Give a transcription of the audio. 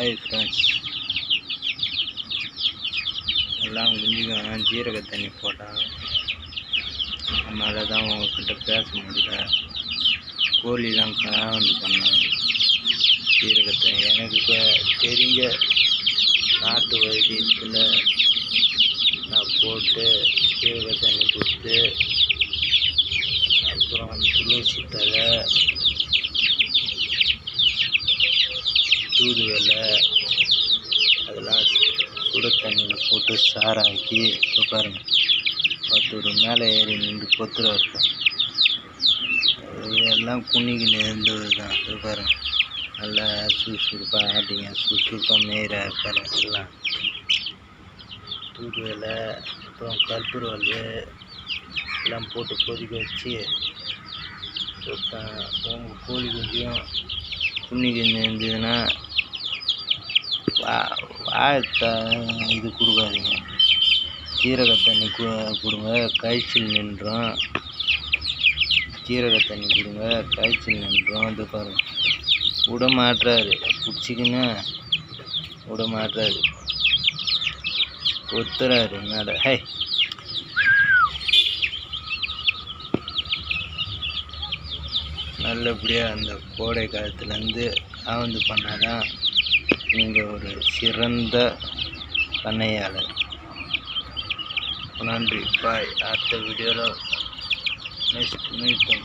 Hi friends எல்லாம் குஞ்சுக்கும் ஜீரக தண்ணி போட்டாங்க அதனால தான் உங்ககிட்ட பேச முடியல. கோழிலாம் காவந்து பண்ணாங்க ஜீரக தண்ணி எனக்கு இப்போ தெரிஞ்ச நாட்டு வைத்தியத்தில் நான் போட்டு ஜீரக தண்ணி கொடுத்து அப்புறம் துளசி தழை தூதுவளை அதெல்லாம் சுட தண்ணியில் போட்டு சாராக்கி இப்போ பாருங்க ஒருத்தர் மேலே ஏறி நின்று கொத்துற இருக்கும். எல்லாம் குனிக்கின்னு இருந்தது தான் இது நல்லா சுறுசுறுப்பாக ஆட்டிங்க சுறுசுறுப்பாக மேயிற பாருங்க. எல்லாம். தூதுவளை அப்புறம் கற்பூரவல்லி எல்லாம் போட்டு கொதிக்க வச்சு கொடுத்தா உங்கள் கோழி குஞ்சியும் குன்னிக்கின்னு இருந்ததுன்னா வாழத்த இது கொடுக்காதீங்க. ஜீரக தண்ணி கு கொடுங்க காய்ச்சல் நின்றும். ஜீரக தண்ணி கொடுங்க காய்ச்சல் நின்றும். இது பாருங்கள் விட மாட்டுறாரு. பிடிச்சிக்கின்னு விட மாட்டுறாரு. கொத்துறாரு மேலே ஹே. நல்லபடியாக அந்த கோடை காலத்துலேருந்து காவந்து பண்ணாதான் நீங்கள் ஒரு சிறந்த பண்ணையாளர். நன்றி. பாய். அடுத்த வீடியோவில் நெக்ஸ்ட் மீட்டும்